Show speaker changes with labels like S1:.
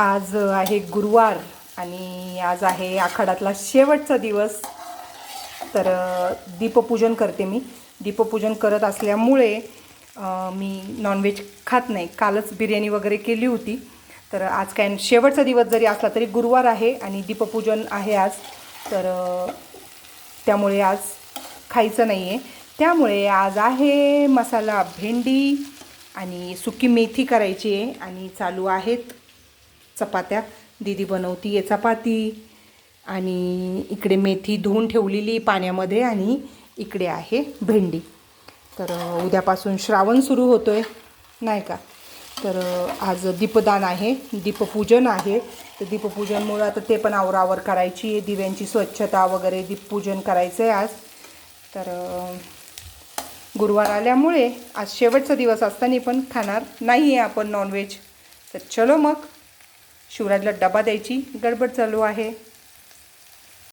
S1: आज आहे गुरुवार आणि आज आहे आखाडातला शेवटचा दिवस. तर दीपपूजन करते मी. दीपपूजन करत असल्यामुळे मी नॉनव्हेज खात नाही. कालच बिर्याणी वगैरे केली होती. तर आज काय शेवटचा दिवस जरी असला तरी गुरुवार आहे आणि दीपपूजन आहे आज. तर त्यामुळे आज खायचं नाही आहे त्यामुळे आज आहे मसाला भेंडी आणि सुकी मेथी करायची आहे आणि चालू आहेत चपात्या दीदी बनवती आहे चपाती. आणि इकडे मेथी धुवून ठेवलेली पाण्यामध्ये आणि इकडे आहे भेंडी. तर उद्यापासून श्रावण सुरू होतो आहे नाही का? तर आज दीपदान आहे दीपपूजन आहे. तर दीपपूजनमुळं आता ते पण आवरावर करायची आहे. दिव्यांची स्वच्छता वगैरे दीपपूजन करायचं आहे आज. तर गुरुवार आल्यामुळे आज शेवटचा दिवस असताना पण खाणार नाही आहे आपण नॉनव्हेज तर चलो मग. शिवराजला डबा द्यायची गडबड चालू आहे.